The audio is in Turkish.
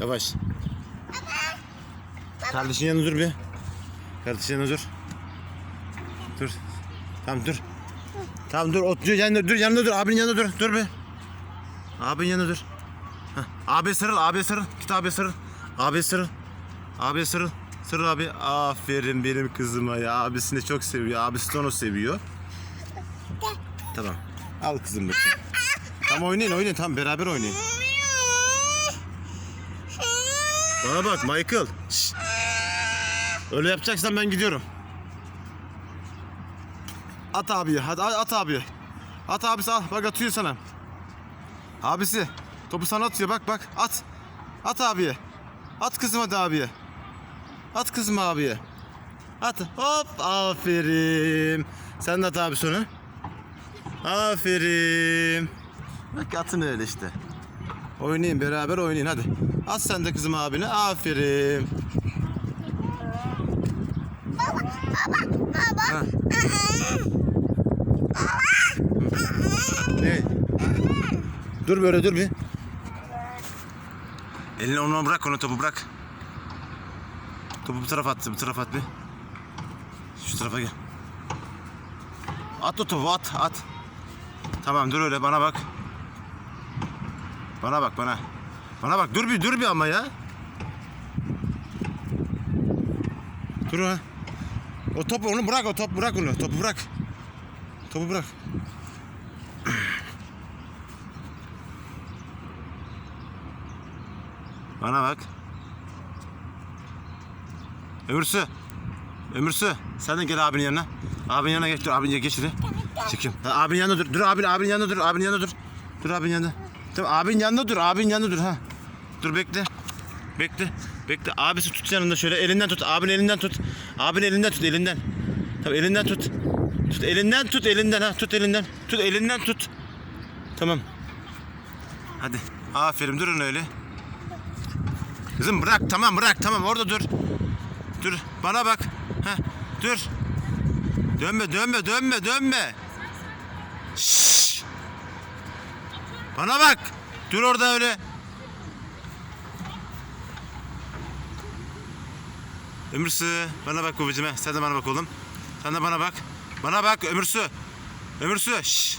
Yavaş. Kardeşin yanında dur bir. Kardeşin yanında dur. Dur. Tamam dur. Tamam dur. Ot, dur yanında dur. Yanında dur. Abinin yanında dur. Dur bir. Abinin yanında dur. Heh. Abi sarıl. Abi sarıl. Git abi sarıl. Abi sarıl. Abi sarıl. Sarıl abi. Aferin benim kızıma ya. Abisini çok seviyor. Abisi de onu seviyor. Tamam. Al kızım bakayım. Tamam oynayın oynayın. Tamam beraber oynayın. Bana bak Michael. Şşt. Öyle yapacaksan ben gidiyorum. At abiye. Hadi at abiye. At abisi al. Bak atıyor sana. Abisi. Topu sana atıyor. Bak bak. At. At abiye. At kızım hadi abiye. At kızım abiye. At. Hop. Aferin. Sen de at abi sonra. Aferin. Bak atın öyle işte. Oynayın beraber oynayın hadi. At sen de kızım abine. Aferin. Ha. Ne? Dur böyle dur bir. Elini onu bırak onu topu bırak. Topu bu tarafa at, bu tarafa at bir. Şu tarafa gel. At o topu at at. Tamam dur öyle bana bak. Bana bak bana. Bana bak dur bir dur bir ama ya. Dur ha. O topu onu bırak o top bırak onu. Topu bırak. Topu bırak. Bana bak. Ömürsü. Ömürsü. Sen de gel abinin yanına. Abinin yanına geç dur. Abinin geç şuraya. Ha, abinin yanında dur. Dur abin abinin yanında dur. Abinin yanında dur. Dur abinin yanında. Tamam abinin yanında dur. Abinin yanında dur ha. Dur bekle. Bekle. Bekle. Abisi tut yanında şöyle. Elinden tut. Abin elinden tut. Abin elinden tut elinden. Tamam elinden tut. Tut elinden tut elinden ha. Tut elinden. Tut elinden tut. Tamam. Hadi. Aferin durun öyle. Kızım bırak tamam bırak tamam orada dur. Dur bana bak. Heh, dur. Dönme dönme dönme dönme. Şşş. Bana bak. Dur orada öyle. Ömürsü bana bak babacığım. Sen de bana bak oğlum. Sen de bana bak. Bana bak Ömürsü. Ömürsü. Şşş.